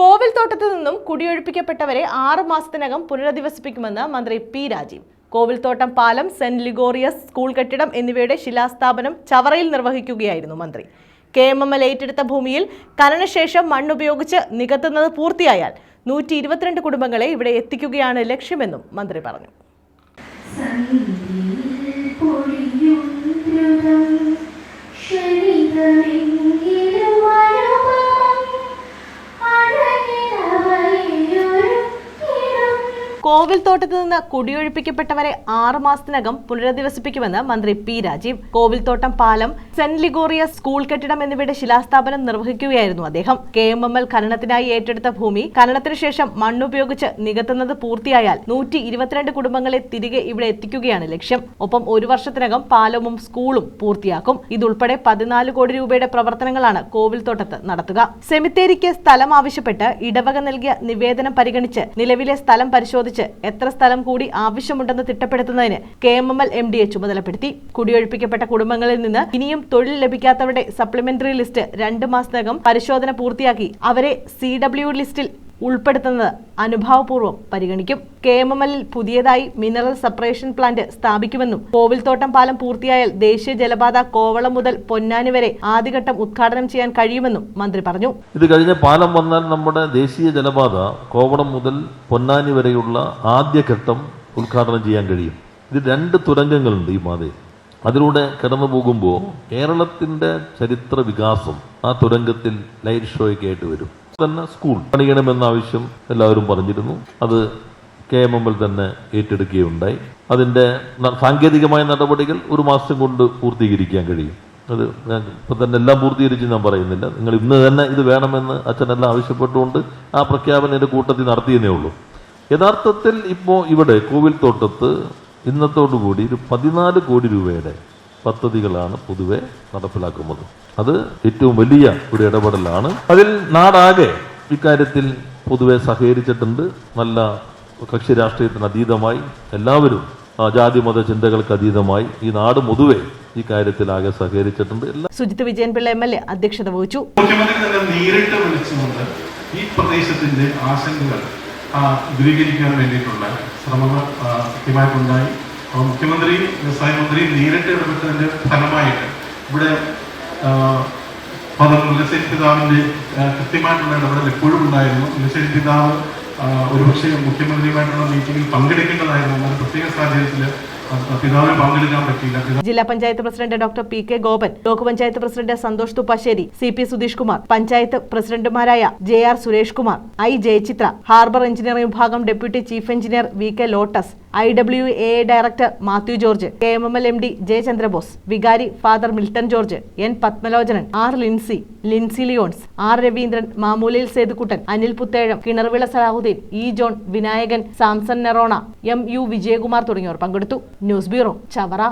കോവിൽത്തോട്ടത്തു നിന്നും കുടിയൊഴിപ്പിക്കപ്പെട്ടവരെ ആറ് മാസത്തിനകം പുനരധിവസിപ്പിക്കുമെന്ന് മന്ത്രി പി രാജീവ്. കോവിൽത്തോട്ടം പാലം സെന്റ് ലിഗോറിയസ് സ്കൂൾ കെട്ടിടം എന്നിവയുടെ ശിലാസ്ഥാപനം ചവറയിൽ നിർവഹിക്കുകയായിരുന്നു മന്ത്രി. കെ എം എം എൽ ഏറ്റെടുത്ത ഭൂമിയിൽ കനനശേഷം മണ്ണുപയോഗിച്ച് നികത്തുന്നത് പൂർത്തിയായാൽ നൂറ്റി ഇരുപത്തിരണ്ട് കുടുംബങ്ങളെ ഇവിടെ എത്തിക്കുകയാണ് ലക്ഷ്യമെന്നും മന്ത്രി പറഞ്ഞു. കോവിൽത്തോട്ടത്ത് നിന്ന് കുടിയൊഴിപ്പിക്കപ്പെട്ടവരെ ആറു മാസത്തിനകം പുനരധിവസിപ്പിക്കുമെന്ന് മന്ത്രി പി രാജീവ്. കോവിൽത്തോട്ടം പാലം സെന്റ് ലിഗോറിയ സ്കൂൾ കെട്ടിടം എന്നിവയുടെ ശിലാസ്ഥാപനം നിർവഹിക്കുകയായിരുന്നു അദ്ദേഹം. കെ എം എം എൽ ഖനനത്തിനായി ഏറ്റെടുത്ത ഭൂമി ഖനനത്തിന് ശേഷം മണ്ണുപയോഗിച്ച് നികത്തുന്നത് പൂർത്തിയായാൽ നൂറ്റി ഇരുപത്തിരണ്ട് കുടുംബങ്ങളെ തിരികെ ഇവിടെ എത്തിക്കുകയാണ് ലക്ഷ്യം. ഒപ്പം ഒരു വർഷത്തിനകം പാലവും സ്കൂളും പൂർത്തിയാക്കും. ഇതുൾപ്പെടെ പതിനാല് കോടി രൂപയുടെ പ്രവർത്തനങ്ങളാണ് കോവിൽത്തോട്ടത്ത് നടത്തുക. സെമിത്തേരിക്ക് സ്ഥലം ആവശ്യപ്പെട്ട് ഇടവക നൽകിയ നിവേദനം പരിഗണിച്ച് നിലവിലെ സ്ഥലം പരിശോധിച്ച് എത്ര സ്ഥലം കൂടി ആവശ്യമുണ്ടെന്ന് തിട്ടപ്പെടുത്തുന്നതിന് K M M L M ഡിയെ ചുമതലപ്പെടുത്തി. കുടിയൊഴിപ്പിക്കപ്പെട്ട കുടുംബങ്ങളിൽ നിന്ന് ഇനിയും തൊഴിൽ ലഭിക്കാത്തവരുടെ സപ്ലിമെന്ററി ലിസ്റ്റ് രണ്ട് മാസത്തിനകം പരിശോധന പൂർത്തിയാക്കി. അവരെ സി ഡബ്ല്യു ലിസ്റ്റിൽ ഉൾപ്പെടുത്തുന്നത് അനുഭാവപൂർവം പരിഗണിക്കും. കെ എം എം എല്ലിൽ പുതിയതായി മിനറൽ സെപ്പറേഷൻ പ്ലാന്റ് സ്ഥാപിക്കുമെന്നും കോവിൽത്തോട്ടം പാലം പൂർത്തിയായാൽ ദേശീയ ജലപാത കോവളം മുതൽ പൊന്നാനി വരെ ആദ്യഘട്ടം ഉദ്ഘാടനം ചെയ്യാൻ കഴിയുമെന്നും മന്ത്രി പറഞ്ഞു. ഇത് കഴിഞ്ഞ പാലം വന്നാൽ നമ്മുടെ ദേശീയ ജലപാത കോവളം മുതൽ പൊന്നാനി വരെയുള്ള ആദ്യഘട്ടം ഉദ്ഘാടനം ചെയ്യാൻ കഴിയും. ഇത് രണ്ട് തുരങ്കങ്ങളുണ്ട് ഈ പാതയിൽ. അതിലൂടെ കടന്നു പോകുമ്പോൾ കേരളത്തിന്റെ ചരിത്ര വികാസം ആ തുരങ്കത്തിൽ ലൈറ്റ് ഷോയ്ക്കായിട്ട് വരും. തന്നെ സ്കൂൾ പണിയണമെന്ന ആവശ്യം എല്ലാവരും പറഞ്ഞിരുന്നു. അത് കെ എം എമ്മിൽ തന്നെ ഏറ്റെടുക്കുകയുണ്ടായി. അതിന്റെ സാങ്കേതികമായ നടപടികൾ ഒരു മാസം കൊണ്ട് പൂർത്തീകരിക്കാൻ കഴിയും. അത് ഞാൻ ഇപ്പം തന്നെ എല്ലാം പൂർത്തീകരിച്ച് ഞാൻ പറയുന്നില്ല. നിങ്ങൾ ഇന്ന് തന്നെ ഇത് വേണമെന്ന് അച്ഛനെല്ലാം ആവശ്യപ്പെട്ടുകൊണ്ട് ആ പ്രഖ്യാപനം എന്റെ കൂട്ടത്തിൽ നടത്തിയെന്നേ ഉള്ളൂ. യഥാർത്ഥത്തിൽ ഇപ്പോൾ ഇവിടെ കോവിൽ തോട്ടത്ത് ഇന്നത്തോടുകൂടി ഒരു പതിനാല് കോടി രൂപയുടെ പദ്ധതികളാണ് പൊതുവെ നടപ്പിലാക്കുന്നത്. അത് ഏറ്റവും വലിയ ഒരു ഇടപെടലാണ്. അതിൽ നാടാകെ ഇക്കാര്യത്തിൽ പൊതുവെ സഹകരിച്ചിട്ടുണ്ട്. നല്ല കക്ഷി രാഷ്ട്രീയത്തിന് അതീതമായി എല്ലാവരും ആ, ജാതി മത ചിന്തകൾക്ക് അതീതമായി ഈ നാട് പൊതുവെ ഈ കാര്യത്തിൽ ആകെ സഹകരിച്ചിട്ടുണ്ട്. Sujith Vijayan Pillai M L A അധ്യക്ഷത വഹിച്ചു. മുഖ്യമന്ത്രി തന്നെ നേരിട്ട് വിളിച്ചുകൊണ്ട് ഈ പ്രദേശത്തിന്റെ ആശങ്കകൾ ആ, ദൂരീകരിക്കാൻ വേണ്ടിയിട്ടുള്ള ശ്രമങ്ങൾ കൃത്യമായിട്ടുണ്ടായി. അപ്പോൾ മുഖ്യമന്ത്രി വ്യവസായ മന്ത്രി നേരിട്ട് ഇടപെട്ടതിന്റെ ഫലമായിട്ട് ഇവിടെ പദം മുല്ലശ്ശേരി പിതാവിന്റെ കൃത്യമായിട്ടുള്ള ഇടപെടൽ എപ്പോഴും ഉണ്ടായിരുന്നു. മുല്ലശ്ശേരി പിതാവ് ഒരുപക്ഷെ മുഖ്യമന്ത്രിയുമായിട്ടുള്ള മീറ്റിംഗിൽ പങ്കെടുക്കേണ്ടതായിരുന്നു. എന്നാൽ പ്രത്യേക സാഹചര്യത്തിൽ ജില്ലാ panchayat president doctor P K Gopan block panchayat president Santhosh Thuppassery C P Sudheesh Kumar panchayat പ്രസിഡന്റുമാരായ J R Suresh Kumar I Jayachithra harbour engineering വിഭാഗം deputy chief engineer V K Lotus I W A director Mathew George K M M L M D J Chandrabose വികാരി father Milton George N Padmalochanan R Lincy Lincy Lyons R Raveendran Mamoolil Sethukuttan Anil Puthezham Kinarvila Salahuddin E John Vinayakan Samson Nerona M U Vijayakumar തുടങ്ങിയവർ പങ്കെടുത്തു. News bureau Chavara.